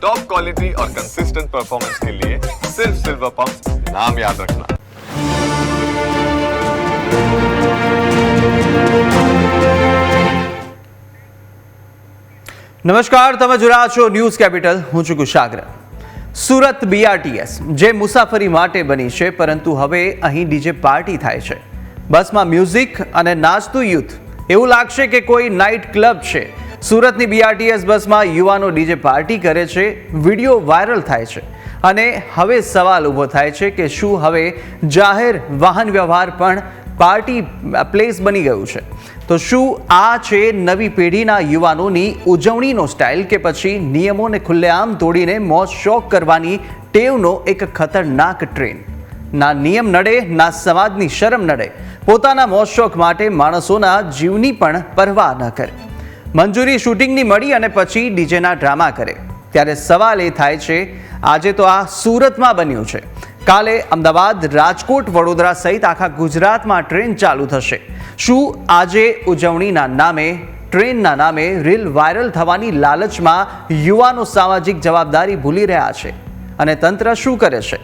Top quality और consistent performance के लिए सिर्फ सिल्वर पंप नाम याद रखना નમસ્કાર તમે જોઈ રહ્યા છો ન્યૂઝ કેપિટલ હું છું કુશાગ્ર સુરત બીઆરટીએસ જે મુસાફરી માટે બની છે પરંતુ હવે અહીં ડીજે પાર્ટી થાય છે બસમાં મ્યુઝિક અને નાચતું યુથ એવું લાગશે કે કોઈ નાઇટ ક્લબ છે સુરતની બીઆરટીએસ બસમાં યુવાનો ડીજે પાર્ટી કરે છે, વીડિયો વાયરલ થાય છે અને હવે સવાલ ઊભો થાય છે કે શું હવે જાહેર વાહન વ્યવહાર પણ પાર્ટી પ્લેસ બની ગયું છે. તો શું આ છે નવી પેઢીના યુવાનોની ઉજવણીનો સ્ટાઇલ કે પછી નિયમોને ખુલ્લેઆમ તોડીને મોજ શોખ કરવાની ટેવનો એક ખતરનાક ટ્રેન ના નિયમ નડે, ના સમાજની શરમ નડે. પોતાના મોજ શોખ માટે માણસોના જીવની પણ પરવા ન કરે. મંજૂરી શૂટિંગની મળી અને પછી ડીજેના ડ્રામા કરે. ત્યારે સવાલ એ થાય છે, આજે તો આ સુરતમાં બન્યું છે. કાલે અમદાવાદ, રાજકોટ, વડોદરા સહિત આખા ગુજરાતમાં ટ્રેન ચાલુ થશે. શું આજે ઉજવણીના નામે, ટ્રેનના નામે રીલ વાયરલ થવાની લાલચમાં યુવાનો સામાજિક જવાબદારી ભૂલી રહ્યા છે? અને તંત્ર શું કરે છે?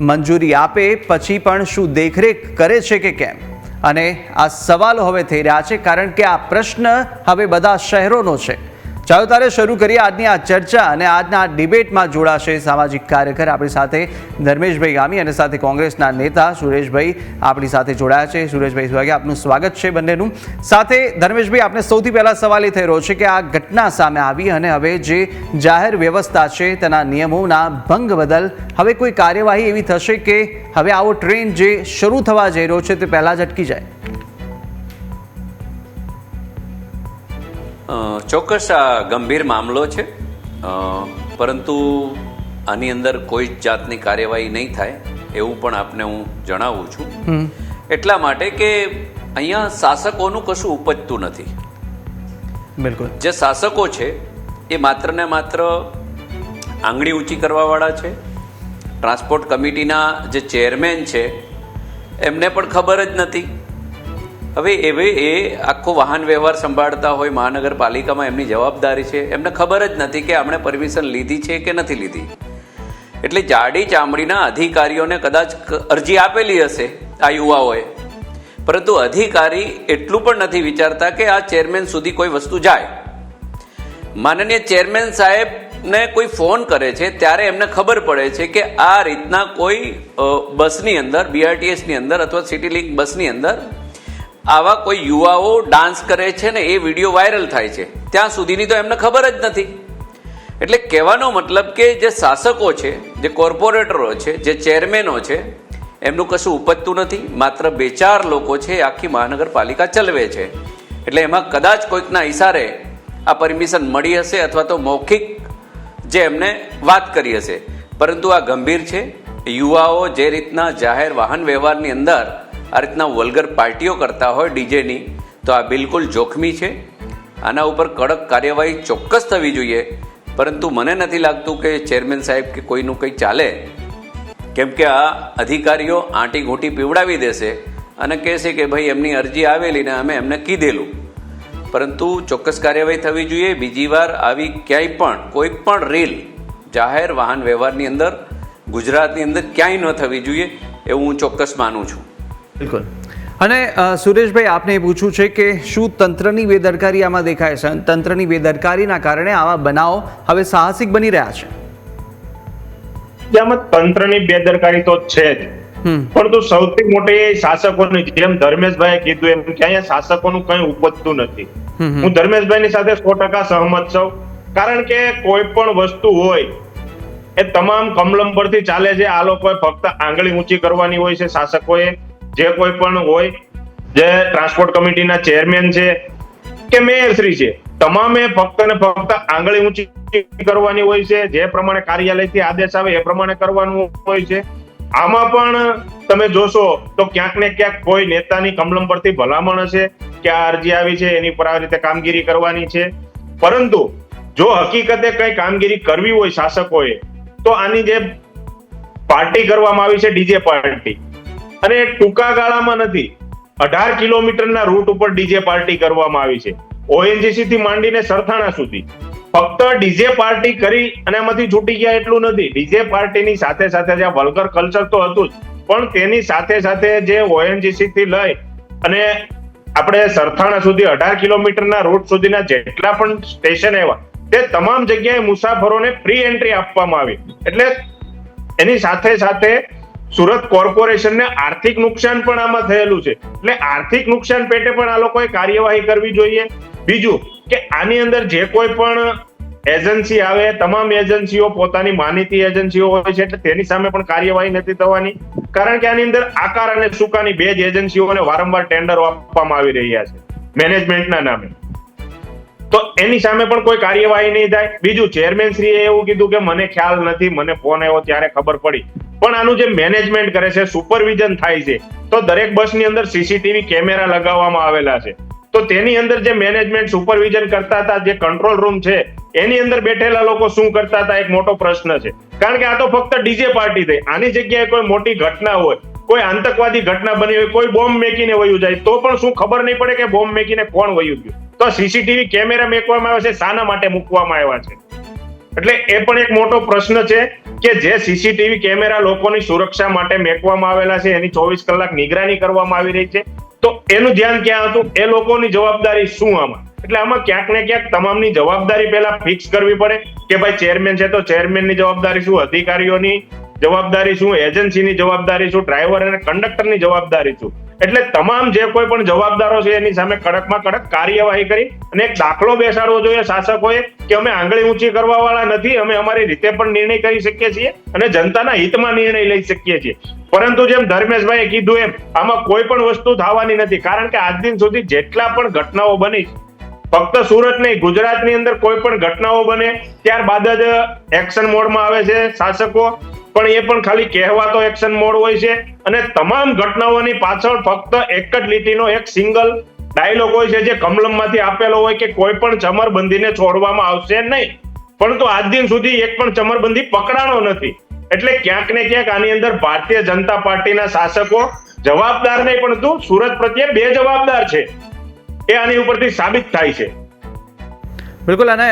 મંજૂરી આપે પછી પણ શું દેખરેખ કરે છે કે કેમ? અને આ સવાલો હવે થઈ રહ્યા છે, કારણ કે આ પ્રશ્ન હવે બધા શહેરોનો છે. ચાલો તારે શરૂ કરીએ આજની આ ચર્ચા અને આજના આ ડિબેટમાં જોડાશે સામાજિક કાર્યકર આપણી સાથે ધર્મેશભાઈ ગામી અને સાથે કોંગ્રેસના નેતા સુરેશભાઈ આપણી સાથે જોડાયા છે. સુરેશભાઈ સ્વાગે આપનું સ્વાગત છે બંનેનું. સાથે ધર્મેશભાઈ, આપને સૌથી પહેલા સવાલ એ થઈ રહ્યો છે કે આ ઘટના સામે આવી અને હવે જે જાહેર વ્યવસ્થા છે તેના નિયમોના ભંગ બદલ હવે કોઈ કાર્યવાહી એવી થશે કે હવે આવો ટ્રેન જે શરૂ થવા જઈ રહ્યો છે તે પહેલાં જ અટકી જાય? ચોક્કસ આ ગંભીર મામલો છે. પરંતુ આની અંદર કોઈ જ જાતની કાર્યવાહી નહીં થાય એવું પણ આપને હું જણાવું છું. એટલા માટે કે અહીંયા શાસકોનું કશું ઉપજતું નથી. બિલકુલ. જે શાસકો છે એ માત્ર ને માત્ર આંગળી ઊંચી કરવાવાળા છે. ટ્રાન્સપોર્ટ કમિટીના જે ચેરમેન છે એમને પણ ખબર જ નથી. હવે એવે એ આખો વાહન વ્યવહાર સંભાળતા હોય મહાનગરપાલિકામાં એમની જવાબદારી છે. એમને ખબર જ નથી કે આપણે પરમિશન લીધી છે કે નથી લીધી. એટલે જાડી ચામડીના અધિકારીઓને કદાચ અરજી આપેલી હશે આ યુવાઓએ. પરંતુ અધિકારી એટલું પણ નથી વિચારતા કે આ ચેરમેન સુધી કોઈ વસ્તુ જાય. માનનીય ચેરમેન સાહેબને કોઈ ફોન કરે છે ત્યારે એમને ખબર પડે છે કે આ રીતના કોઈ બસની અંદર બીઆરટીએસની અંદર અથવા સિટી લિંક બસની અંદર આવા કોઈ યુવાઓ ડાન્સ કરે છે ને એ વીડિયો વાયરલ થાય છે. ત્યાં સુધીની તો એમને ખબર જ નથી. એટલે કહેવાનો મતલબ કે જે શાસકો છે, જે કોર્પોરેટરો છે, જે ચેરમેનો છે, એમનું કશું ઉપજતું નથી. માત્ર બે ચાર લોકો છે આખી મહાનગરપાલિકા ચલવે છે. એટલે એમાં કદાચ કોઈકના ઇશારે આ પરમિશન મળી હશે અથવા તો મૌખિક જે એમને વાત કરી હશે. પરંતુ આ ગંભીર છે. યુવાઓ જે રીતના જાહેર વાહન વ્યવહારની અંદર આ રીતના વલ્ગર પાર્ટીઓ કરતા હોય ડીજેની, તો આ બિલકુલ જોખમી છે. આના ઉપર કડક કાર્યવાહી ચોક્કસ થવી જોઈએ. પરંતુ મને નથી લાગતું કે ચેરમેન સાહેબ કે કોઈનું કંઈ ચાલે. કેમ કે આ અધિકારીઓ આંટી ઘૂંટી પીવડાવી દેશે અને કહેશે કે ભાઈ, એમની અરજી આવેલી ને અમે એમને કીધેલું. પરંતુ ચોક્કસ કાર્યવાહી થવી જોઈએ. બીજી વાર આવી ક્યાંય પણ, કોઈ પણ રેલ, જાહેર વાહન વ્યવહારની અંદર ગુજરાતની અંદર ક્યાંય ન થવી જોઈએ એવું હું ચોક્કસ માનું છું. બિલકુલ. અને સુરેશભાઈ આપને એ પૂછવું છે કે શું તંત્રની બેદરકારી આમાં દેખાય છે? તંત્રની બેદરકારીના કારણે આવા બનાવો હવે સાહસિક બની રહ્યા છે. આમાં તંત્રની બેદરકારી તો છે જ. પરંતુ સૌથી મોટી શાસકોની જેમ ધર્મેશભાઈ કીધું એમ કે અહીંયા શાસકોનું કઈ ઉપજતું નથી. હું ધર્મેશભાઈની સાથે સો ટકા સહમત છું. કારણ કે કોઈ પણ વસ્તુ હોય એ તમામ કમલમ પરથી ચાલે છે. આ લોકોએ ફક્ત આંગળી ઊંચી કરવાની હોય છે શાસકોએ. જે કોઈ પણ હોય, જે ટ્રાન્સપોર્ટ કમિટીના ચેરમેન છે કે મેયરશ્રી છે, તમામે ફક્ત ને ફક્ત આંગળી ઊંચી કરવાની હોય છે, જે પ્રમાણે કાર્યાલયથી આદેશ આવે એ પ્રમાણે કરવાનું હોય છે. આમાં પણ તમે જોશો તો ક્યાંક ને ક્યાંક કોઈ નેતાની કમલમ પરથી ભલામણ હશે કે આ અરજી આવી છે, એની પર આ રીતે કામગીરી કરવાની છે. પરંતુ જો હકીકતે કઈ કામગીરી કરવી હોય શાસકોએ, તો આની જે પાર્ટી કરવામાં આવી છે, ડીજે પાર્ટી. અને ટૂંકા ગાળામાં નથી. અઢાર કિલોમીટરના રૂટ ઉપર ડીજે પાર્ટી કરવામાં આવી છે. ઓએનજીસી થી માંડીને સરથાણા સુધી. ફક્ત ડીજે પાર્ટી કરી અને એમાંથી છૂટી ગયા એટલું નથી. ડીજે પાર્ટીની સાથે સાથે જે વલ્ગર કલ્ચર તો હતું જ. પણ તેની સાથે સાથે જે ઓએનજીસી થી લઈ અને આપણે સરથાણા સુધી, અઢાર કિલોમીટરના રૂટ સુધીના જેટલા પણ સ્ટેશન આવ્યા તે તમામ જગ્યાએ મુસાફરોને ફ્રી એન્ટ્રી આપવામાં આવી. એટલે એની સાથે સાથે સુરત કોર્પોરેશનને આર્થિક નુકસાન પણ આમાં થયેલું છે. એટલે આર્થિક નુકસાન પેટે પણ આ લોકોએ કાર્યવાહી કરવી જોઈએ. બીજું કે આની અંદર જે કોઈ પણ એજન્સી આવે, તમામ એજન્સીઓ પોતાની માનીતી એજન્સીઓ હોય છે, એટલે તેની સામે પણ કાર્યવાહી નથી થવાની. કારણ કે આની અંદર આકાર અને સુકાની બે જ એજન્સીઓને વારંવાર ટેન્ડરો આપવામાં આવી રહ્યા છે. મેનેજમેન્ટના નામે. તો એની સામે પણ કોઈ કાર્યવાહી નહીં થાય. બીજું ચેરમેન શ્રીએ એવું કીધું કે મને ખ્યાલ નથી, મને ફોન આવ્યો ત્યારે ખબર પડી. પણ આનું જે મેનેજમેન્ટ કરે છે સુપરવિઝન થાય છે, તો દરેક બસની અંદર સીસીટીવી કેમેરા લગાવવામાં આવેલા છે. તો તેની અંદર જે મેનેજમેન્ટ સુપરવિઝન કરતા હતા, જે કંટ્રોલ રૂમ છે, એની અંદર બેઠેલા લોકો શું કરતા હતા, એક મોટો પ્રશ્ન છે. કારણ કે આ તો ફક્ત ડીજે પાર્ટી થઈ. આની જગ્યાએ કોઈ મોટી ઘટના હોય, કોઈ આતંકવાદી ઘટના બની હોય, કોઈ બોમ્બ મેકીને વયું જાય, તો પણ શું ખબર નહીં પડે કે બોમ્બ મેકીને કોણ વયું ગયું? તો સીસીટીવી કેમેરા મૂકવામાં આવ્યા છે, શાના માટે મૂકવામાં આવ્યા છે. એટલે એ પણ એક મોટો પ્રશ્ન છે કે જે સીસીટીવી કેમેરા લોકોની સુરક્ષા માટે મેકવામાં આવેલા છે, એની ચોવીસ કલાક નિગરાની કરવામાં આવી રહી છે. તો એનું ધ્યાન ક્યાં હતું? એ લોકોની જવાબદારી શું આમાં? એટલે આમાં ક્યાંક ને ક્યાંક તમામની જવાબદારી પહેલા ફિક્સ કરવી પડે કે ભાઈ ચેરમેન છે તો ચેરમેનની જવાબદારી શું, અધિકારીઓની જવાબદારી શું એજન્સીની જવાબદારી શું ડ્રાઈવર અને કંડક્ટરની જવાબદારી શું? એટલે તમામ જે કોઈ પણ જવાબદારો છે એની સામે કડકમાં કડક કાર્યવાહી કરી અને એક દાખલો બેસાડવો જોઈએ શાસકોએ કે અમે આંગળી ઊંચી કરવા વાળા નથી, અમે અમારી રીતે પણ નિર્ણય કરી શકીએ છીએ અને જનતાના હિતમાં નિર્ણય લઈ શકીએ છીએ. પરંતુ જેમ ધર્મેશભાઈએ કીધું એમ, આમાં કોઈ પણ વસ્તુ થવાની નથી, કારણ કે આજ દિન સુધી જેટલા પણ ઘટનાઓ બની, ફક્ત સુરત નહીં, ગુજરાતની અંદર કોઈ પણ ઘટનાઓ બને, ત્યારબાદ જ એક્શન મોડમાં આવે છે શાસકો પણ એ પણ ખાલી કહેવાતો એક્શન મોડ હોય છે. અને તમામ ઘટનાઓની પાછળ ફક્ત એક જ લીટીનો એક સિંગલ ડાયલોગ હોય છે જે કમલમમાંથી આપેલો હોય કે કોઈ પણ ચમરબંધીને છોડવામાં આવશે નહીં. પરંતુ આજ દિન સુધી એક પણ ચમરબંધી પકડાણો નથી. એટલે ક્યાંક ને ક્યાંક આની અંદર ભારતીય જનતા પાર્ટીના શાસકો જવાબદાર નહીં, પરંતુ સુરત પ્રત્યે બે જવાબદાર છે. એ આની ઉપરથી સાબિત થાય છે. બિલકુલ અને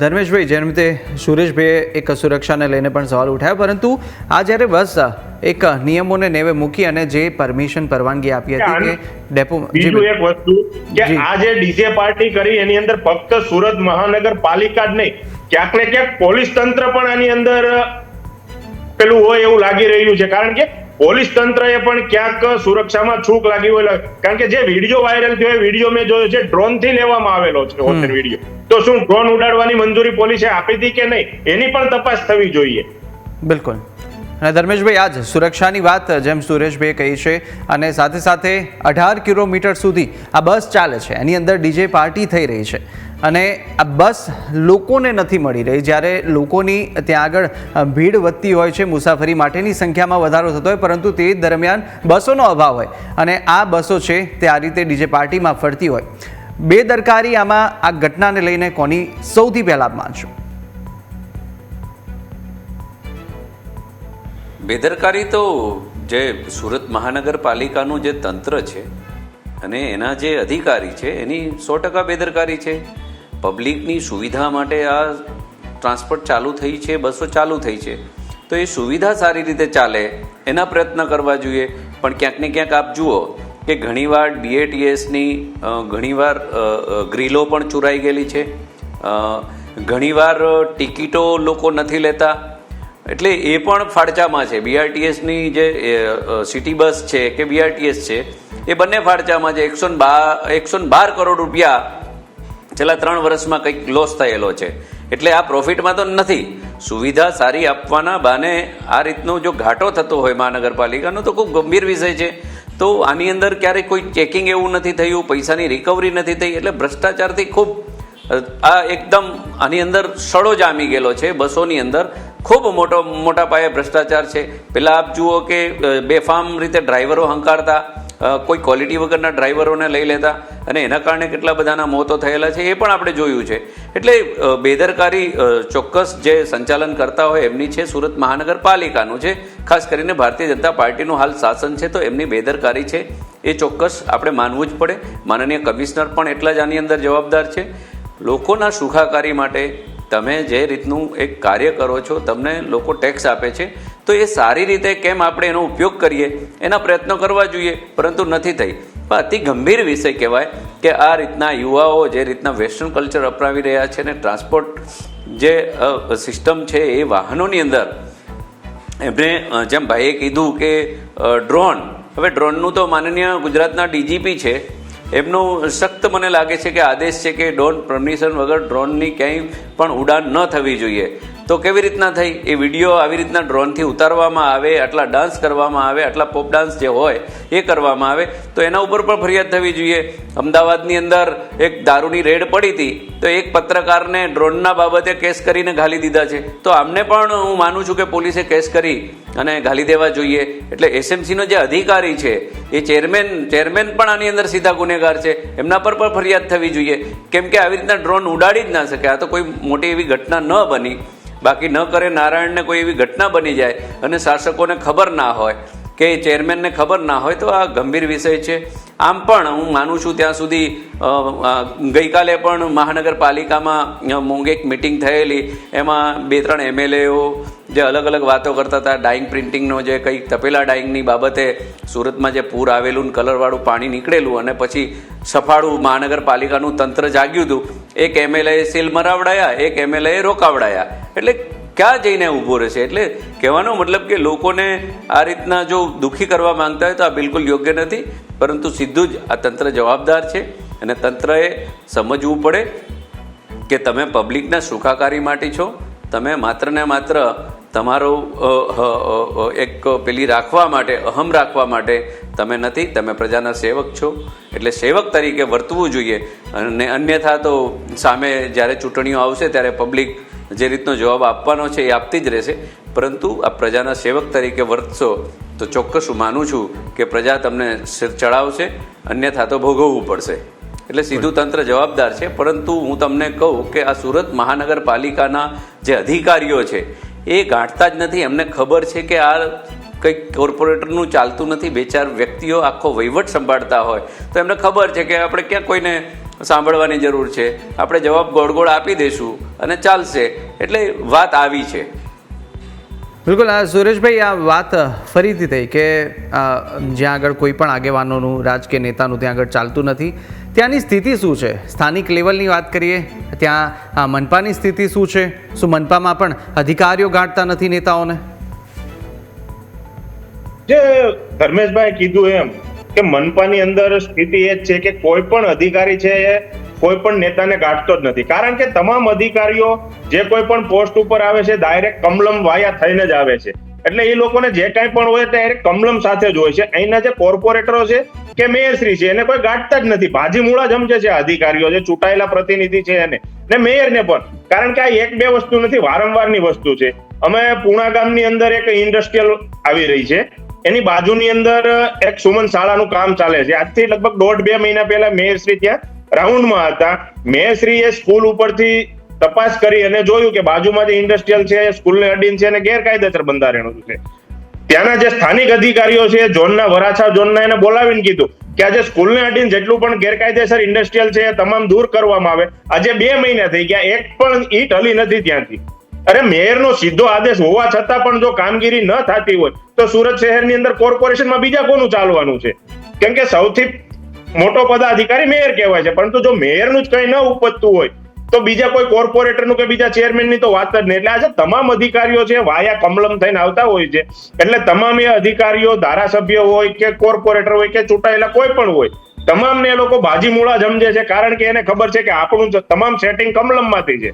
ધર્મેશભાઈ જેમ રીતે સુરેશભાઈએ એક સુરક્ષાને લઈને પણ સવાલ ઉઠાવ્યો પરંતુ આ જ્યારે બસ એક નિયમોને નેવે મૂકી અને જે પરમિશન પરવાનગી આપી હતી કે ડેપો બીજું એક વસ્તુ કે આ જે ડીજે પાર્ટી કરી એની અંદર ફક્ત સુરત મહાનગરપાલિકા જ નહીં ક્યાંક ને ક્યાંક પોલીસ તંત્ર પણ આની અંદર પેલું હોય એવું લાગી રહ્યું છે. કારણ કે પોલીસ તંત્રએ પણ ક્યાંક સુરક્ષામાં છૂક લાગી હોય કારણ કે જે વીડિયો વાયરલ થયો એ વીડિયો મેં જોયો છે ડ્રોનથી લેવામાં આવેલો છે હોટેલ વીડિયો. તો શું ડ્રોન ઉડાડવાની મંજૂરી પોલીસે આપી હતી કે નહીં? એની પણ તપાસ થવી જોઈએ. બિલકુલ. અને ધર્મેશભાઈ, આજ સુરક્ષાની વાત જેમ સુરેશભાઈ કહી છે અને સાથે સાથે અઢાર કિલોમીટર સુધી આ બસ ચાલે છે. એની અંદર ડીજે પાર્ટી થઈ રહી છે. અને આ બસ લોકોને નથી મળી રહી. જ્યારે લોકોની ત્યાં આગળ ભીડ વધતી હોય છે, મુસાફરી માટેની સંખ્યામાં વધારો થતો હોય, પરંતુ તે દરમિયાન બસોનો અભાવ હોય. અને આ બસો છે તે આ રીતે ડીજે પાર્ટીમાં ફરતી હોય. બેદરકારી આમાં આ ઘટનાને લઈને કોની સૌથી પહેલાં માનશો બેદરકારી તો જે સુરત મહાનગરપાલિકાનું જે તંત્ર છે અને એના જે અધિકારી છે, એની સો ટકા બેદરકારી છે. પબ્લિકની સુવિધા માટે આ ટ્રાન્સપોર્ટ ચાલુ થઈ છે, બસો ચાલુ થઈ છે. તો એ સુવિધા સારી રીતે ચાલે, એના પ્રયત્ન કરવા જોઈએ. પણ ક્યાંક ને ક્યાંક આપ જુઓ કે ઘણીવાર ડીએટીએસની ઘણીવાર ગ્રીલો પણ ચોરાઈ ગયેલી છે. ઘણીવાર ટિકિટો લોકો નથી લેતા. એટલે એ પણ ફાળચામાં છે. બીઆરટીએસની જે સિટી બસ છે કે બીઆરટીએસ છે, એ બંને ફાળચામાં છે એકસો બાર એકસો બાર કરોડ રૂપિયા છેલ્લા ત્રણ વર્ષમાં કંઈક લોસ થયેલો છે. એટલે આ પ્રોફિટમાં તો નથી. સુવિધા સારી આપવાના બાને આ રીતનો જો ઘાટો થતો હોય મહાનગરપાલિકાનો તો ખૂબ ગંભીર વિષય છે. તો આની અંદર ક્યારેય કોઈ ચેકિંગ એવું નથી થયું, પૈસાની રિકવરી નથી થઈ, એટલે ભ્રષ્ટાચારથી ખૂબ આ એકદમ આની અંદર સડો જામી ગયેલો છે બસોની અંદર. ખૂબ મોટો, મોટા પાયે ભ્રષ્ટાચાર છે. પેલા આપ જુઓ કે બેફામ રીતે ડ્રાઈવરો હંકારતા કોઈ ક્વોલિટી વગરના ડ્રાઈવરોને લઈ લેતા અને એના કારણે કેટલા બધાના મોતો થયેલા છે એ પણ આપણે જોયું છે. એટલે બેદરકારી ચોક્કસ જે સંચાલન કરતા હોય એમની છે સુરત મહાનગરપાલિકાનું છે. ખાસ કરીને ભારતીય જનતા પાર્ટીનું હાલ શાસન છે તો એમની બેદરકારી છે એ ચોક્કસ આપણે માનવું જ પડે. માનનીય કમિશનર પણ એટલા જ આની અંદર જવાબદાર છે. લોકોના સુખાકારી માટે તમે જે રીતનું એક કાર્ય કરો છો, તમને લોકો ટેક્સ આપે છે. તો એ સારી રીતે કેમ આપણે એનો ઉપયોગ કરીએ? એના પ્રયત્નો કરવા જોઈએ, પરંતુ નથી થઈ. પણ અતિ ગંભીર વિષય કહેવાય કે આ રીતના યુવાઓ જે રીતના વેસ્ટર્ન કલ્ચર અપનાવી રહ્યા છે ને ટ્રાન્સપોર્ટ જે સિસ્ટમ છે એ વાહનોની અંદર એમણે જેમ ભાઈએ કીધું કે ડ્રોન, હવે ડ્રોનનું તો માનનીય ગુજરાતના ડીજીપી છે. એમનું સખ્ત મને લાગે છે કે આદેશ છે કે ડ્રોન પરમિશન વગર ડ્રોનની ક્યાંય પણ ઉડાન ન થવી જોઈએ. તો કેવી રીતના થઈ? એ વીડિયો આવી રીતના ડ્રોનથી ઉતારવામાં આવે, આટલા ડાન્સ કરવામાં આવે, આટલા પોપ ડાન્સ જે હોય, એ કરવામાં આવે. તો એના ઉપર પણ ફરિયાદ થવી જોઈએ. અમદાવાદની અંદર એક દારૂની રેડ પડી હતી, તો એક પત્રકારને ડ્રોનના બાબતે કેસ કરીને ઘાલી દીધા છે. તો આમને પણ હું માનું છું કે પોલીસે કેસ કરી અને ઘાલી દેવા જોઈએ. એટલે એસએમસીનો જે અધિકારી છે, એ ચેરમેન ચેરમેન પણ આની અંદર સીધા ગુનેગાર છે. એમના પર પણ ફરિયાદ થવી જોઈએ. કેમ કે આવી રીતના ડ્રોન ઉડાડી જ ના શકે. આ તો કોઈ મોટી એવી ઘટના ન બની. બાકી ન કરે નારાયણને કોઈ એવી ઘટના બની જાય અને શાસકોને ખબર ના હોય કે ચેરમેનને ખબર ના હોય, તો આ ગંભીર વિષય છે. આમ પણ હું માનું છું ત્યાં સુધી ગઈકાલે પણ મહાનગરપાલિકામાં મોંઘે એક મિટિંગ થયેલી. એમાં બે ત્રણ એમએલએઓ જે અલગ અલગ વાતો કરતા હતા. ડાઈંગ પ્રિન્ટિંગનો જે કંઈક તપેલા ડાઈંગની બાબતે સુરતમાં જે પૂર આવેલું ને કલરવાળું પાણી નીકળેલું અને પછી સફાળું મહાનગરપાલિકાનું તંત્ર જાગ્યું હતું. એક એમએલએ સીલ મરાવડાયા, એક એમએલએ રોકાવડાયા. એટલે ક્યાં જઈને ઊભો રહેશે? એટલે કહેવાનો મતલબ કે લોકોને આ રીતના જો દુઃખી કરવા માંગતા હોય તો આ બિલકુલ યોગ્ય નથી, પરંતુ સીધું જ આ તંત્ર જવાબદાર છે અને તંત્રએ સમજવું પડે કે તમે પબ્લિકના સુખાકારી માટે છો, તમે માત્ર ને માત્ર તમારો એક પેલી રાખવા માટે, અહમ રાખવા માટે તમે નથી, તમે પ્રજાના સેવક છો. એટલે સેવક તરીકે વર્તવું જોઈએ. અને અન્યથા તો સામે જ્યારે ચૂંટણીઓ આવશે ત્યારે પબ્લિક જે રીતનો જવાબ આપવાનો છે એ આપતી જ રહેશે. પરંતુ આ પ્રજાના સેવક તરીકે વર્તશો, તો ચોક્કસ હું માનું છું કે પ્રજા તમને સિર ચડાવશે, અન્યથા તો ભોગવવું પડશે. એટલે સીધું તંત્ર જવાબદાર છે, પરંતુ હું તમને કહું કે આ સુરત મહાનગરપાલિકાના જે અધિકારીઓ છે એ ગાંઠતા જ નથી. એમને ખબર છે કે આ કંઈક કોર્પોરેટરનું ચાલતું નથી. બે ચાર વ્યક્તિઓ આખો વહીવટ સંભાળતા હોય. તો એમને ખબર છે કે આપણે ક્યાં કોઈને સાંભળવાની જરૂર છે. આપણે જવાબ ગોળ ગોળ આપી દઈશું અને ચાલશે. એટલે વાત આવી છે. બિલકુલ, આ સુરેશભાઈ, આ વાત ફરીથી થઈ કે જ્યાં આગળ કોઈ પણ આગેવાનોનું, રાજકીય નેતાનું ત્યાં આગળ ચાલતું નથી. ત્યાંની સ્થિતિ શું છે? સ્થાનિક લેવલની વાત કરીએ, ત્યાં મનપાની સ્થિતિ શું છે? શું મનપામાં પણ અધિકારીઓ ગાંઠતા નથી નેતાઓને? જે ધર્મેશભાઈ કીધું એમ કે મનપાની અંદર સ્થિતિ એ જ છે કે કોઈ પણ અધિકારી છે એ કોઈ પણ નેતાને ગાંઠતો જ નથી. કારણ કે તમામ અધિકારીઓ જે કોઈ પણ પોસ્ટ ઉપર આવે છે, ડાયરેક્ટ કમલમ વાયા થઈને જ આવે છે. એટલે એ લોકોને જે કાંઈ પણ હોય ડાયરેક્ટ કમલમ સાથે જ હોય છે. અહીંના જે કોર્પોરેટરો છે કે મેયરશ્રી છે, એને કોઈ ગાંઠતા જ નથી. ભાજી મૂળા જમજે છે અધિકારીઓ જે ચૂંટાયેલા પ્રતિનિધિ છે એને. ને મેયરને પણ. કારણ કે આ એક બે વસ્તુ નથી, વારંવારની વસ્તુ છે. અમે પૂણા ગામની અંદર એક ઇન્ડસ્ટ્રીયલ આવી રહી છે. એની બાજુની અંદર એક સુમન શાળાનું કામ ચાલે છે. આજથી લગભગ દોઢ બે મહિના પહેલા મેયરશ્રી ત્યાં રાઉન્ડમાં હતા. મેયરશ્રીએ સ્કૂલ ઉપરથી તપાસ કરી અને જોયું કે બાજુમાં જે ઇન્ડસ્ટ્રીયલ છે, સ્કૂલને અડીન છે અને ગેરકાયદેસર બંધારણું છે. ત્યાંના જે સ્થાનિક અધિકારીઓ છે, ઝોનના વરાછા ઝોનના એને બોલાવીને કીધું કે આજે સ્કૂલને અડીને જેટલું પણ ગેરકાયદેસર ઇન્ડસ્ટ્રીયલ છે એ તમામ દૂર કરવામાં આવે. આજે બે મહિના થઈ ગયા, એક પણ ઈટ હલી નથી ત્યાંથી. અરે મેયરનો સીધો આદેશ હોવા છતાં પણ જો કામગીરી ન થતી હોય, તો સુરત શહેરની અંદર કોર્પોરેશનમાં બીજા કોનું ચાલવાનું છે? કેમ કે સૌથી મોટો પદાધિકારી મેયર કહેવાય છે, પરંતુ જો મેયરનું જ કંઈ ન ઉપજતું હોય તો બીજા કોઈ કોર્પોરેટરનું કે બીજા ચેરમેનની તો વાત જ નહીં. એટલે આજે તમામ અધિકારીઓ છે, વાયા કમલમ થઈને આવતા હોય છે. એટલે તમામ એ અધિકારીઓ, ધારાસભ્ય હોય કે કોર્પોરેટર હોય કે ચૂંટાયેલા કોઈ પણ હોય, તમામને એ લોકો બાજી મૂળા જમજે છે. કારણ કે એને ખબર છે કે આપણું તમામ સેટિંગ કમલમમાંથી છે.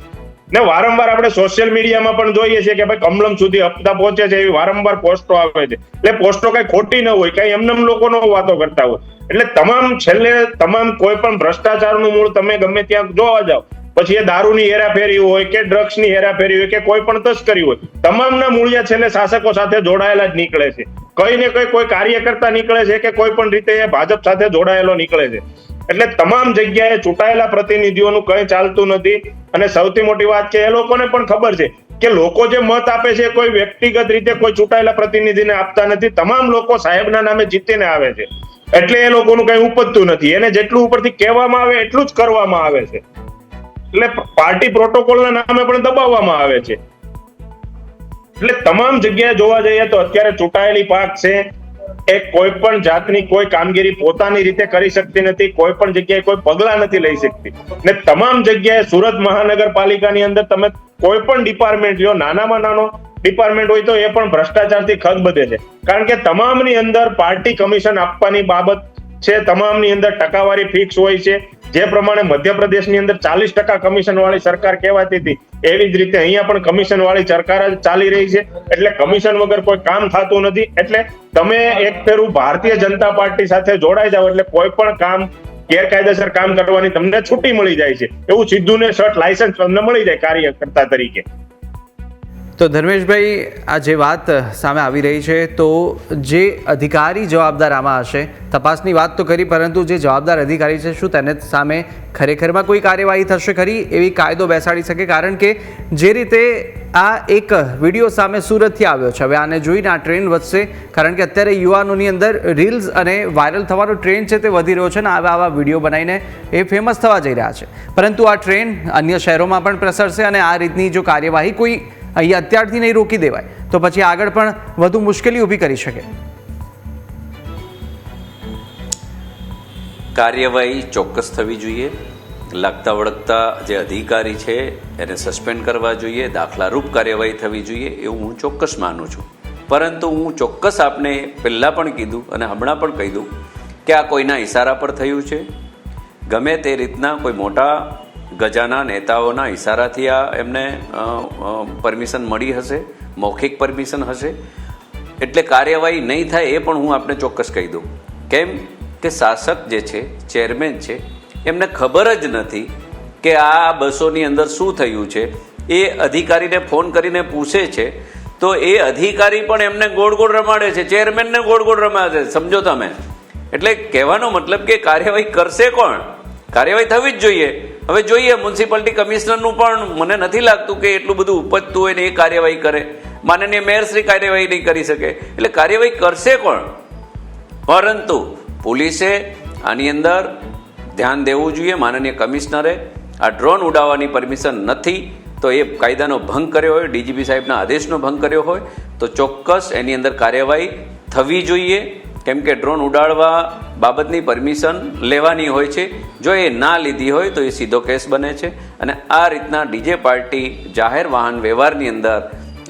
ને વારંવાર આપણે સોશિયલ મીડિયામાં પણ જોઈએ છીએ કે ભાઈ કમલમ સુધી હપ્તા પહોંચે છે એવી વારંવાર પોસ્ટો આવે છે. એટલે પોસ્ટો કઈ ખોટી ન હોય, કઈ એમનેમ લોકોનો વાતો કરતા હોય. એટલે તમામ છેલ્લે તમામ કોઈ પણ ભ્રષ્ટાચારનું મૂળ તમે ગમે ત્યાં જોવા જાઓ પછી એ દારૂની હેરાફેરી હોય કે ડ્રગ્સની હેરાફેરી હોય કે કોઈ પણ તસ્કરી હોય, તમામના મૂળિયા છેલ્લે શાસકો સાથે જોડાયેલા જ નીકળે છે. કઈ ને કઈ કોઈ કાર્યકર્તા નીકળે છે કે કોઈ પણ રીતે ભાજપ સાથે જોડાયેલો નીકળે છે. એટલે તમામ જગ્યાએ ચૂંટાયેલા પ્રતિનિધિઓનું કંઈ ચાલતું નથી. અને સૌથી મોટી વાત કે એ લોકોને પણ ખબર છે કે લોકો જે મત આપે છે કોઈ વ્યક્તિગત રીતે કોઈ ચૂંટાયેલા પ્રતિનિધિને આપતા નથી. તમામ લોકો સાહેબના નામે જીતીને આવે છે. એટલે એ લોકોનું કઈ ઉપજતું નથી. એને જેટલું ઉપરથી કહેવામાં આવે એટલું જ કરવામાં આવે છે. એટલે પાર્ટી પ્રોટોકોલના નામે પણ દબાવવામાં આવે છે. એટલે તમામ જગ્યાએ જોવા જઈએ તો અત્યારે ચૂંટાયેલી પાક છે. એ કોઈ પણ જાતની કોઈ કામગીરી પોતાની રીતે કરી શકતી નથી, કોઈ પણ જગ્યાએ કોઈ પગલા નથી લઈ શકતી. ને તમામ જગ્યાએ સુરત મહાનગરપાલિકાની અંદર તમે કોઈ પણ ડિપાર્ટમેન્ટ લ્યો, નાનામાં નાનો ડિપાર્ટમેન્ટ હોય તો એ પણ ભ્રષ્ટાચારથી ખતબદે છે. કારણ કે તમામની અંદર પાર્ટી કમિશન આપવાની બાબત છે, તમામની અંદર ટકાવારી ફિક્સ હોય છે. જે પ્રમાણે મધ્યપ્રદેશની અંદર ચાલીસ ટકા કમિશન વાળી સરકાર કહેવાતી હતી, એવી જ રીતે અહીંયા પણ કમિશન વાળી સરકાર જ ચાલી રહી છે. એટલે કમિશન વગર કોઈ કામ થતું નથી. એટલે તમે એક ફેરું ભારતીય જનતા પાર્ટી સાથે જોડાઈ જાઓ, એટલે કોઈ પણ કામ, ગેરકાયદેસર કામ કરવાની તમને છૂટી મળી જાય છે. એવું સીધું ને શર્ટ, લાયસન્સ તમને મળી જાય કાર્યકર્તા તરીકે. તો ધર્મેશભાઈ, આ જે વાત સામે આવી રહી છે, તો જે અધિકારી જવાબદાર આમાં હશે, તપાસની વાત તો કરી, પરંતુ જે જવાબદાર અધિકારી છે, શું તેને સામે ખરેખરમાં કોઈ કાર્યવાહી થશે ખરી? એવી કાયદો બેસાડી શકે? કારણ કે જે રીતે આ એક વીડિયો સામે સુરતથી આવ્યો છે, હવે આને જોઈને આ ટ્રેન્ડ વધશે, કારણ કે અત્યારે યુવાનોની અંદર રીલ્સ અને વાયરલ થવાનો ટ્રેન્ડ છે તે વધી રહ્યો છે ને આવા આવા વીડિયો બનાવીને એ ફેમસ થવા જઈ રહ્યા છે. પરંતુ આ ટ્રેન્ડ અન્ય શહેરોમાં પણ પ્રસરશે અને આ રીતની જો કાર્યવાહી કોઈ અહીંયા અત્યારથી નહીં રોકી દેવાય. તો પછી આગળ પણ વધુ મુશ્કેલી ઊભી કરી શકે. કાર્યવાહી ચોક્કસ થવી જોઈએ. લાગતા વળગતા જે અધિકારી છે, એને સસ્પેન્ડ કરવા જોઈએ. દાખલારૂપ કાર્યવાહી થવી જોઈએ એવું હું ચોક્કસ માનું છું. પરંતુ હું ચોક્કસ આપને પહેલાં પણ કીધું અને હમણાં પણ કહી દઉં કે આ કોઈના ઇશારા પર થયું છે. ગમે તે રીતના કોઈ મોટા ગજાના નેતાઓના ઇશારાથી આ એમને પરમિશન મળી હશે, મૌખિક પરમિશન હશે. એટલે કાર્યવાહી નહીં થાય એ પણ હું આપને ચોક્કસ કહી દઉં. કેમ? કે શાસક જે છે, ચેરમેન છે, એમને ખબર જ નથી કે આ બસોની અંદર શું થયું છે. એ અધિકારીને ફોન કરીને પૂછે છે, તો એ અધિકારી પણ એમને ગોળ ગોળ રમાડે છે. ચેરમેનને ગોળ ગોળ રમાડે છે. સમજો તમે. એટલે કહેવાનો મતલબ કે કાર્યવાહી કરશે કોણ? કાર્યવાહી થવી જ જોઈએ. હવે જોઈએ મ્યુનિસિપાલિટી કમિશનરનું પણ મને નથી લાગતું કે એટલું બધું ઉપજતું હોય ને એ કાર્યવાહી કરે. માનનીય મેયરશ્રી કાર્યવાહી નહીં કરી શકે. એટલે કાર્યવાહી કરશે કોણ? પરંતુ પોલીસે આની અંદર ધ્યાન દેવું જોઈએ, માનનીય કમિશનરે આ ડ્રોન ઉડાવવાની પરમિશન નથી, તો એ કાયદાનો ભંગ કર્યો હોય, ડીજીપી સાહેબના આદેશનો ભંગ કર્યો હોય, તો ચોક્કસ એની અંદર કાર્યવાહી થવી જોઈએ. કેમ કે ડ્રોન ઉડાડવા બાબતની પરમિશન લેવાની હોય છે. જો એ ના લીધી હોય તો એ સીધો કેસ બને છે. અને આ રીતના ડીજે પાર્ટી, જાહેર વાહન વ્યવહારની અંદર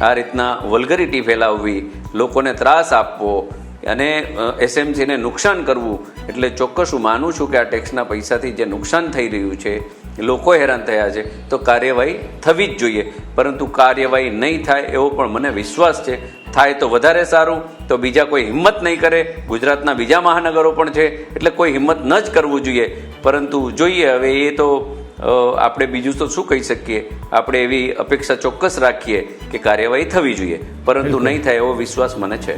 આ રીતના વલ્ગરિટી ફેલાવવી, લોકોને ત્રાસ આપવો અને એસએમસીને નુકસાન કરવું એટલે ચોક્કસ હું માનું છું કે આ ટેક્સના પૈસાથી જે નુકસાન થઈ રહ્યું છે લોકો હેરાન થયા છે. તો કાર્યવાહી થવી જ જોઈએ. પરંતુ કાર્યવાહી નહીં થાય એવો પણ મને વિશ્વાસ છે. થાય તો વધારે સારું તો બીજા કોઈ હિંમત નહીં કરે. ગુજરાતના બીજા મહાનગરો પણ છે એટલે કોઈ હિંમત ન જ કરવું જોઈએ. પરંતુ જોઈએ હવે એ તો આપણે બીજું તો શું કહી શકીએ? આપણે એવી અપેક્ષા ચોક્કસ રાખીએ કે કાર્યવાહી થવી જોઈએ. પરંતુ નહીં થાય એવો વિશ્વાસ મને છે.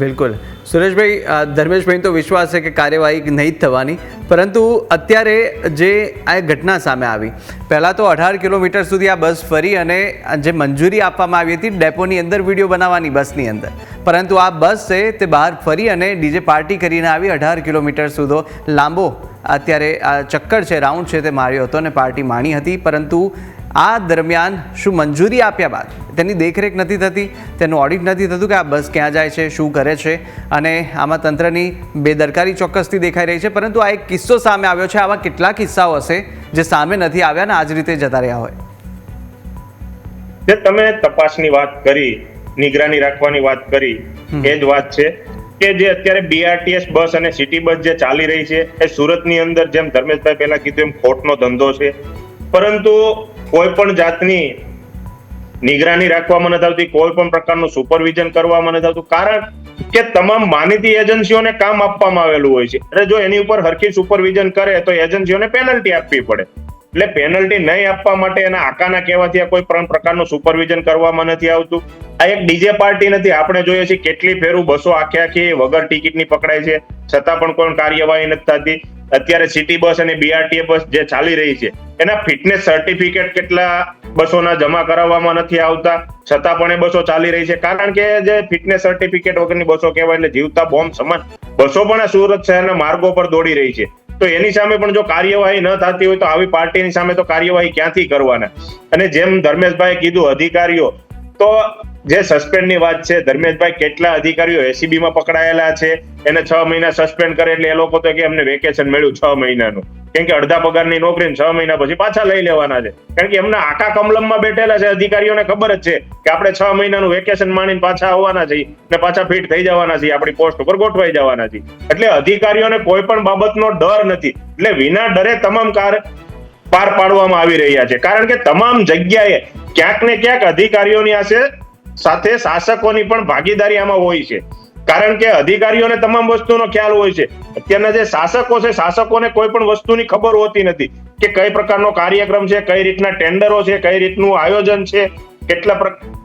બિલકુલ. સુરેશભાઈ ધર્મેશભાઈ તો વિશ્વાસ છે કે કાર્યવાહી નહીં થવાની, પરંતુ અત્યારે જે આ ઘટના સામે આવી, પહેલાં તો અઢાર કિલોમીટર સુધી આ બસ ફરી અને જે મંજૂરી આપવામાં આવી હતી, ડેપોની અંદર વીડિયો બનાવવાની બસની અંદર. પરંતુ આ બસ છે તે બહાર ફરી અને ડીજે પાર્ટી કરીને આવી, અઢાર કિલોમીટર સુધો લાંબો અત્યારે આ ચક્કર છે, રાઉન્ડ છે તે માર્યો હતો અને પાર્ટી માણી હતી, પરંતુ આ દરમિયાન શું મંજૂરી આપ્યા બાદ? તેની દેખરેખ નથી થતી તેનું ઓડિટ નથી થતું કે આ બસ ક્યાં જાય છે શું કરે છે અને આમાં તંત્રની બેદરકારી ચોક્કસથી દેખાઈ રહી છે પરંતુ આ એક કિસ્સો સામે આવ્યો છે. આવા કેટલા કિસ્સાઓ હશે જે સામે નથી આવ્યા ને આ જ રીતે જતા રહ્યા હોય. જે તમે તપાસની વાત કરી નિગરાની રાખવાની વાત કરી એ જ વાત છે કે જે અત્યારે બીઆરટીએસ બસ અને સિટી બસ જે ચાલી રહી છે એ સુરતની અંદર જેમ ધર્મેશભાઈ પહેલા કીધું એમ ખોટનો ધંધો છે. પરંતુ કોઈ પણ જાતની નિગરાની રાખવામાં નથી આવતી કોઈ પણ પ્રકારનું સુપરવિઝન કરવામાં નથી આવતું. કારણ કે તમામ માનીતી એજન્સીઓને કામ આપવામાં આવેલું હોય છે. એટલે જો એની ઉપર હરખી સુપરવિઝન કરે તો એજન્સીઓને પેનલ્ટી આપવી પડે. એટલે પેનલ્ટી નહીં આપવા માટે એના આકાના કહેવાથી કોઈ પણ પ્રકારનું સુપરવિઝન કરવામાં નથી આવતું. આ એક ડીજે પાર્ટી નથી, આપણે જોઈએ છીએ કેટલી ફેરું બસો આખે આખી વગર ટિકિટની પકડાય છે, છતાં પણ કોઈ કાર્યવાહી નથી થતી. અત્યારે સિટી બસ અને બીઆરટીએ બસ જે ચાલી રહી છે, એના ફિટનેસ સર્ટિફિકેટ કેટલા બસોના જમા કરાવવામાં નથી આવતા, છતાં પણ એ બસો ચાલી રહી છે. કારણ કે જે ફિટનેસ સર્ટિફિકેટ વગરની બસો કહેવાય, એટલે જીવતા બોમ્બ સમાન. બસો પણ આ સુરત શહેરના માર્ગો પર દોડી રહી છે. તો એની સામે પણ જો કાર્યવાહી ન થતી હોય તો આવી પાર્ટીની સામે તો કાર્યવાહી ક્યાંથી કરવાના? અને જેમ ધર્મેશભાઈ કીધું, અધિકારીઓ, તો જે સસ્પેન્ડની વાત છે, ધર્મેશભાઈ, કેટલા અધિકારીઓ એસીબીમાં પકડાયેલા છે? એને છ મહિના સસ્પેન્ડ કરે એટલે એ લોકો તો કે એમને વેકેશન મળ્યું છ મહિનાનું. કેમ કે અડધા પગારની નોકરી છ મહિના પછી પાછા લઈ લેવાના છે. કારણ કે એમના આખા કમલમમાં બેઠેલા છે અધિકારીઓને ખબર જ છે કે આપણે છ મહિનાનું વેકેશન માણીને પાછા આવવાના છીએ ને પાછા ફિટ થઈ જવાના છીએ, આપણી પોસ્ટ ઉપર ગોઠવાઈ જવાના છીએ. એટલે અધિકારીઓને કોઈ પણ બાબતનો ડર નથી. એટલે વિના ડરે તમામ કાર પાર પાડવામાં આવી રહ્યા છે. કારણ કે તમામ જગ્યાએ ક્યાંક ને ક્યાંક અધિકારીઓની આશે સાથે શાસકોની પણ ભાગીદારી આમાં હોય છે. કારણ કે અધિકારીઓને તમામ વસ્તુનો ખ્યાલ હોય છે. અત્યારના જે શાસકો છે, શાસકોને કોઈ પણ વસ્તુની ખબર હોતી નથી કે કઈ પ્રકારનો કાર્યક્રમ છે, કઈ રીતના ટેન્ડરો છે, કઈ રીતનું આયોજન છે, કેટલા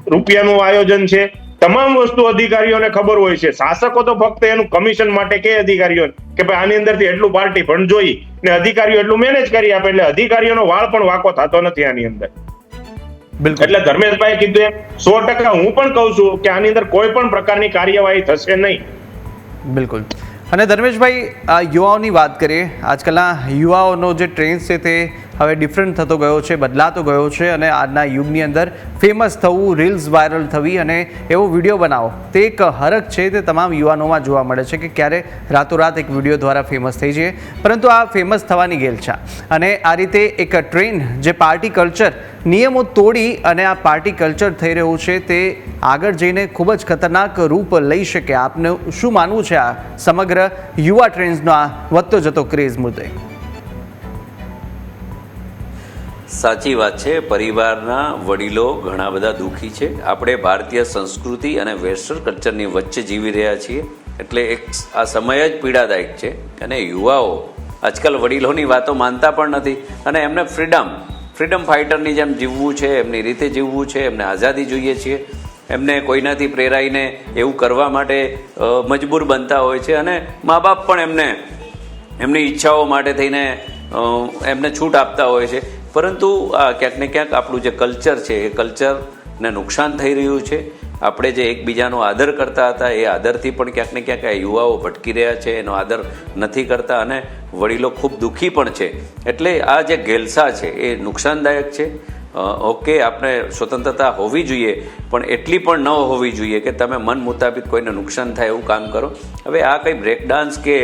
રૂપિયાનું આયોજન છે. તમામ વસ્તુ અધિકારીઓને ખબર હોય છે. શાસકો તો ફક્ત એનું કમિશન માટે કે અધિકારીઓ કે ભાઈ આની અંદરથી એટલું પાર્ટી ફંડ જોઈ ને અધિકારીઓ એટલું મેનેજ કરી આપે એટલે અધિકારીઓનો વાળ પણ વાકો થતો નથી આની અંદર. બિલકુલ. એટલે ધર્મેશભાઈ કીધું એમ સો ટકા હું પણ કહું છું કે આની અંદર કોઈ પણ પ્રકારની કાર્યવાહી થશે નહીં. બિલકુલ. અને ધર્મેશભાઈ આ યુવાઓની વાત કરીએ આજકાલના યુવાઓનો જે ટ્રેન્ડ છે તે હવે ડિફરન્ટ થતો ગયો છે, બદલાતો ગયો છે અને આજના યુગની અંદર ફેમસ થવું રીલ્સ વાયરલ થવી અને એવો વીડિયો બનાવો, તે એક હરક છે તે તમામ યુવાનોમાં જોવા મળે છે કે ક્યારે રાતોરાત એક વીડિયો દ્વારા ફેમસ થઈ જઈએ. પરંતુ આ ફેમસ થવાની ગેલછા અને આ રીતે એક ટ્રેન જે પાર્ટી કલ્ચર નિયમો તોડી અને આ પાર્ટી કલ્ચર થઈ રહ્યું છે તે આગળ જઈને ખૂબ જ ખતરનાક રૂપ લઈ શકે. આપને શું માનવું છે આ સમગ્ર યુવા ટ્રેન્ડ્સનો આ વધતો જતો ક્રેઝ મુદ્દે? સાચી વાત છે, પરિવારના વડીલો ઘણા બધા દુઃખી છે. આપણે ભારતીય સંસ્કૃતિ અને વેસ્ટર્ન કલ્ચરની વચ્ચે જીવી રહ્યા છીએ. એટલે એક આ સમય જ પીડાદાયક છે. અને યુવાઓ, આજકાલ વડીલોની વાતો માનતા પણ નથી. અને એમને ફ્રીડમ ફ્રીડમ ફાઇટરની જેમ જીવવું છે, એમની રીતે જીવવું છે, એમને આઝાદી જોઈએ છીએ. એમને કોઈનાથી પ્રેરાઈને એવું કરવા માટે મજબૂર બનતા હોય છે. અને મા બાપ પણ એમને, એમની ઈચ્છાઓ માટે થઈને એમને છૂટ આપતા હોય છે. પરંતુ ક્યાંક ને ક્યાંક આપણું જે કલ્ચર છે, એ કલ્ચરને નુકસાન થઈ રહ્યું છે. આપણે જે એકબીજાનો આદર કરતા હતા, એ આદરથી પણ ક્યાંક ને ક્યાંક આ યુવાઓ ભટકી રહ્યા છે, એનો આદર નથી કરતા અને વડીલો ખૂબ દુઃખી પણ છે. એટલે આ જે ગેલસા છે, એ નુકસાનદાયક છે. ઓકે, આપણે સ્વતંત્રતા હોવી જોઈએ, પણ એટલી પણ ન હોવી જોઈએ કે તમે મન મુતાબિક કોઈને નુકસાન થાય એવું કામ કરો. હવે આ કંઈ બ્રેક ડાન્સ કે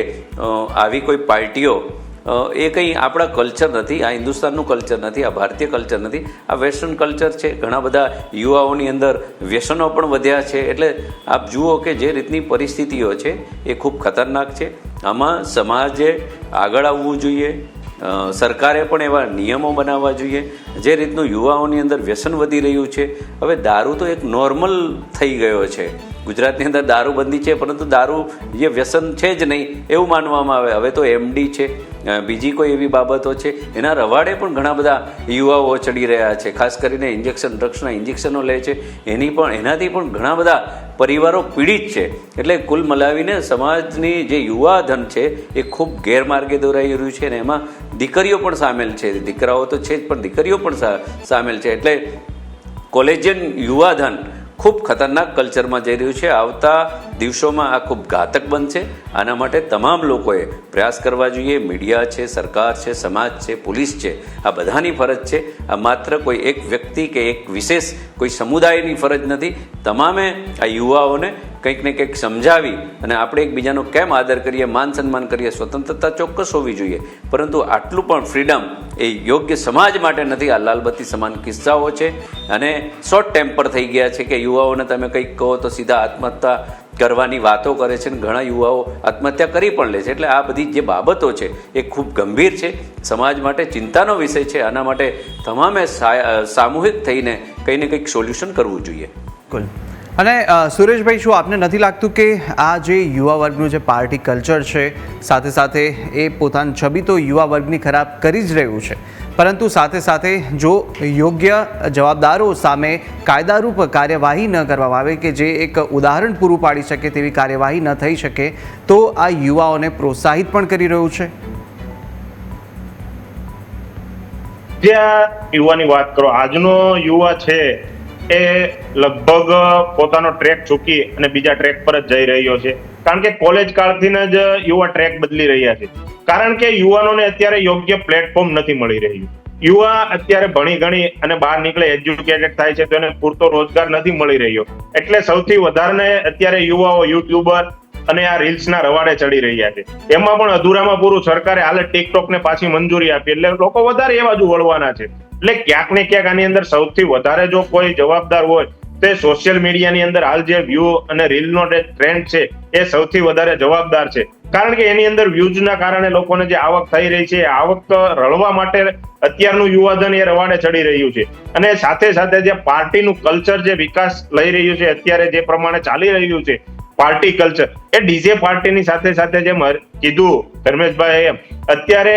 આવી કોઈ પાર્ટીઓ એ કંઈ આપણા કલ્ચર નથી, આ હિન્દુસ્તાનનું કલ્ચર નથી, આ ભારતીય કલ્ચર નથી, આ વેસ્ટર્ન કલ્ચર છે. ઘણા બધા યુવાઓની અંદર વ્યસનો પણ વધ્યા છે. એટલે આપ જુઓ કે જે રીતની પરિસ્થિતિઓ છે, એ ખૂબ ખતરનાક છે. આમાં સમાજે આગળ આવવું જોઈએ સરકારે પણ એવા નિયમો બનાવવા જોઈએ. જે રીતનું યુવાઓની અંદર વ્યસન વધી રહ્યું છે. હવે દારૂ તો એક નોર્મલ થઈ ગયો છે. ગુજરાતની અંદર દારૂબંધી છે, પરંતુ દારૂ જે વ્યસન છે જ નહીં, એવું માનવામાં આવે. હવે તો એમડી છે બીજી કોઈ એવી બાબતો છે, એના રવાડે પણ ઘણા બધા યુવાઓ ચડી રહ્યા છે. ખાસ કરીને ઇન્જેક્શન, ડ્રગ્સના ઇન્જેક્શનો લે છે. એની પણ, એનાથી પણ ઘણા બધા પરિવારો પીડિત છે. એટલે કુલ મલાવીને સમાજની જે યુવાધન છે, એ ખૂબ ગેરમાર્ગે દોરાઈ રહ્યું છે અને એમાં દીકરીઓ પણ સામેલ છે. દીકરાઓ તો છે જ, પણ દીકરીઓ પણ સામેલ છે. એટલે કોલેજિયન યુવાધન ખૂબ ખતરનાક કલ્ચરમાં જઈ રહ્યું છે. આવતા દિવસોમાં આ ખૂબ ઘાતક બનશે. આના માટે તમામ લોકોએ પ્રયાસ કરવા જોઈએ. મીડિયા છે, સરકાર છે, સમાજ છે, પોલીસ છે. આ બધાની ફરજ છે. આ માત્ર કોઈ એક વ્યક્તિ કે એક વિશેષ કોઈ સમુદાયની ફરજ નથી. તમામે આ યુવાઓને કંઈક ને કંઈક સમજાવી અને આપણે એકબીજાનો કેમ આદર કરીએ, માન સન્માન કરીએ, સ્વતંત્રતા ચોક્કસ હોવી જોઈએ. પરંતુ આટલું પણ ફ્રીડમ એ યોગ્ય સમાજ માટે નથી. આ લાલબત્તી સમાન કિસ્સાઓ છે. અને શોર્ટ ટેમ્પર થઈ ગયા છે કે યુવાઓને તમે કંઈક કહો તો સીધા આત્મહત્યા કરવાની વાતો કરે છે અને ઘણા યુવાઓ આત્મહત્યા કરી પણ લે છે. એટલે આ બધી જે બાબતો છે એ ખૂબ ગંભીર છે. સમાજ માટે ચિંતાનો વિષય છે. આના માટે તમામે સામૂહિક થઈને કંઈ ને કંઈક સોલ્યુશન કરવું જોઈએ. બિલકુલ. અને સુરેશભાઈ, શું આપને નથી લાગતું કે આ જે યુવા વર્ગનું જે પાર્ટી કલ્ચર છે, સાથે સાથે એ પોતાની છબી તો યુવા વર્ગની ખરાબ કરી જ રહ્યું છે. પરંતુ સાથે સાથે જો યોગ્ય જવાબદારો સામે કાયદારૂપ કાર્યવાહી ન કરવામાં આવે કે જે એક ઉદાહરણ પૂરું પાડી શકે તેવી કાર્યવાહી ન થઈ શકે, તો આ યુવાઓને પ્રોત્સાહિત પણ કરી રહ્યું છે? જે આ યુવાની વાત કરો, આજનો યુવા છે એ લગભગ પોતાનો ટ્રેક ચૂકી અને બીજા ટ્રેક પર જ જઈ રહ્યો છે. કારણ કે કોલેજ કાળથી જ યુવા ટ્રેક બદલી રહ્યા છે. કારણ કે યુવાનોને અત્યારે યોગ્ય પ્લેટફોર્મ નથી મળી રહ્યું. યુવા અત્યારે ભણી ગણી અને બહાર નીકળે એજ્યુકેટેડ થાય છે, તો એને પૂરતો રોજગાર નથી મળી રહ્યો. એટલે સૌથી વધારે અત્યારે યુવાઓ યુટ્યુબર અને આ રીલ્સના રવાડે ચડી રહ્યા છે. એમાં પણ અધૂરામાં પૂરું સરકારે હાલ ટિકટોક ને પાછી મંજૂરી આપી. એટલે લોકો વધારે એ બાજુ વળવાના છે. એટલે ક્યાંક ને ક્યાંક આની અંદર સૌથી વધારે જો કોઈ જવાબદાર હોય, તે સોશિયલ મીડિયાની અંદર હાલ જે વ્યૂ અને રીલનો જે ટ્રેન્ડ છે, એ સૌથી વધારે જવાબદાર છે. કારણ કે એની અંદર વ્યૂઝના કારણે લોકોને જે આવક થઈ રહી છે આવક રળવા માટે અત્યારનું યુવાધન એ રવાડે ચડી રહ્યું છે. અને સાથે સાથે જે પાર્ટીનું કલ્ચર જે વિકાસ લઈ રહ્યું છે, અત્યારે જે પ્રમાણે ચાલી રહ્યું છે, પાર્ટી કલ્ચર એ ડીજે પાર્ટીની સાથે સાથે જે કીધું ધર્મેશભાઈ એમ, અત્યારે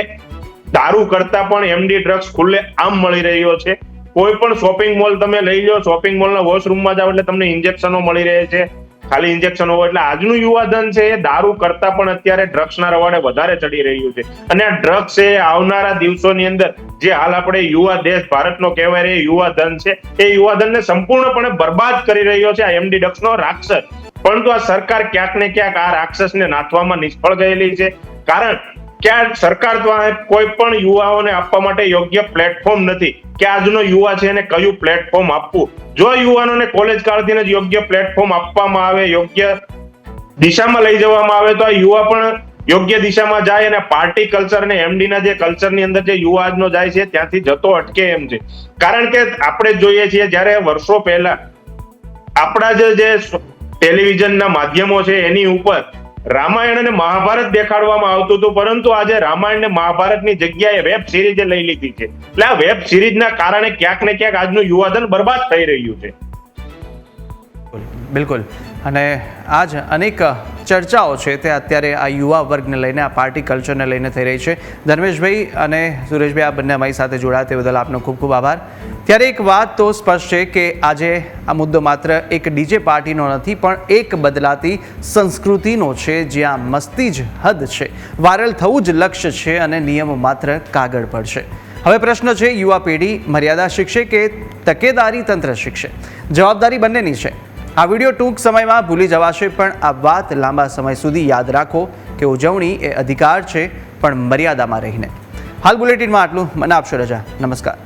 દારૂ કરતા પણ એમડી ડ્રગ્સ ખુલ્લે આમ મળી રહ્યો છે. કોઈ પણ શોપિંગ મોલ તમે લઈ લો શોપિંગ મોલના વોશરૂમમાં જાઓ એટલે તમને ઇન્જેક્શનો મળી રહે છે. ખાલી ઇન્જેક્શન હોય એટલે આજનું યુવાધન છે એ દારૂ કરતા પણ અત્યારે ડ્રગ્સના રવાડે વધારે ચડી રહ્યું છે. અને આ ડ્રગ્સ એ આવનારા દિવસોની અંદર જે હાલ આપણે યુવા દેશ ભારતનો કહેવાય રહ્યો યુવાધન છે. એ યુવાધનને સંપૂર્ણપણે બરબાદ કરી રહ્યો છે આ એમડી ડ્રગ્સનો રાક્ષસ. પરંતુ આ સરકાર ક્યાંક ને ક્યાંક આ રાક્ષસને નાથવામાં નિષ્ફળ ગયેલી છે. કારણ કે આ સરકાર દ્વારા કોઈ પણ યુવાઓને આપવા માટે યોગ્ય પ્લેટફોર્મ નથી. કે આજનો યુવા છે એને કયું પ્લેટફોર્મ આપવું? જો યુવાનોને કોલેજ કાળથી જ યોગ્ય પ્લેટફોર્મ આપવામાં આવે, યોગ્ય દિશામાં લઈ જવામાં આવે, તો આ યુવા પણ યોગ્ય દિશામાં જાય અને પાર્ટી કલ્ચર અને એમડી ના જે કલ્ચરની અંદર જે યુવા આજનો જાય છે, ત્યાંથી જતો અટકે એમ છે. કારણ કે આપણે જોઈએ છીએ, જ્યારે વર્ષો પહેલા આપણા જે જે ટેલિવિઝનના માધ્યમો છે, એની ઉપર રામાયણ અને મહાભારત દેખાડવામાં આવતું હતું, પરંતુ આજે રામાયણ ને મહાભારતની જગ્યાએ વેબ સિરીઝે લઈ લીધી છે. એટલે આ વેબ સિરીઝના કારણે ક્યાંક ને ક્યાંક આજનું યુવાધન બરબાદ થઈ રહ્યું છે. બિલકુલ. અને આજ અનેક ચર્ચાઓ છે તે અત્યારે આ યુવા વર્ગને લઈને, આ પાર્ટી કલ્ચરને લઈને થઈ રહી છે. ધર્મેશભાઈ અને સુરેશભાઈ, આ બંને અમારી સાથે જોડાયા. તે બદલ આપનો ખૂબ ખૂબ આભાર. ત્યારે એક વાત તો સ્પષ્ટ છે કે આજે આ મુદ્દો માત્ર એક ડીજે પાર્ટીનો નથી, પણ એક બદલાતી સંસ્કૃતિનો છે, જ્યાં મસ્તી જ હદ છે. વાયરલ થવું જ લક્ષ્ય છે અને નિયમો માત્ર કાગળ પર છે. હવે પ્રશ્ન છે, યુવા પેઢી મર્યાદા શીખશે કે તકેદારી તંત્ર શીખશે? જવાબદારી બંનેની છે. આ વીડિયો ટૂંક સમયમાં ભૂલી જવાશે, પણ આ વાત લાંબા સમય સુધી યાદ રાખો કે ઉજવણી એ અધિકાર છે, પણ મર્યાદામાં રહીને. હાલ બુલેટિનમાં આટલું. મને આપશો રજા. નમસ્કાર.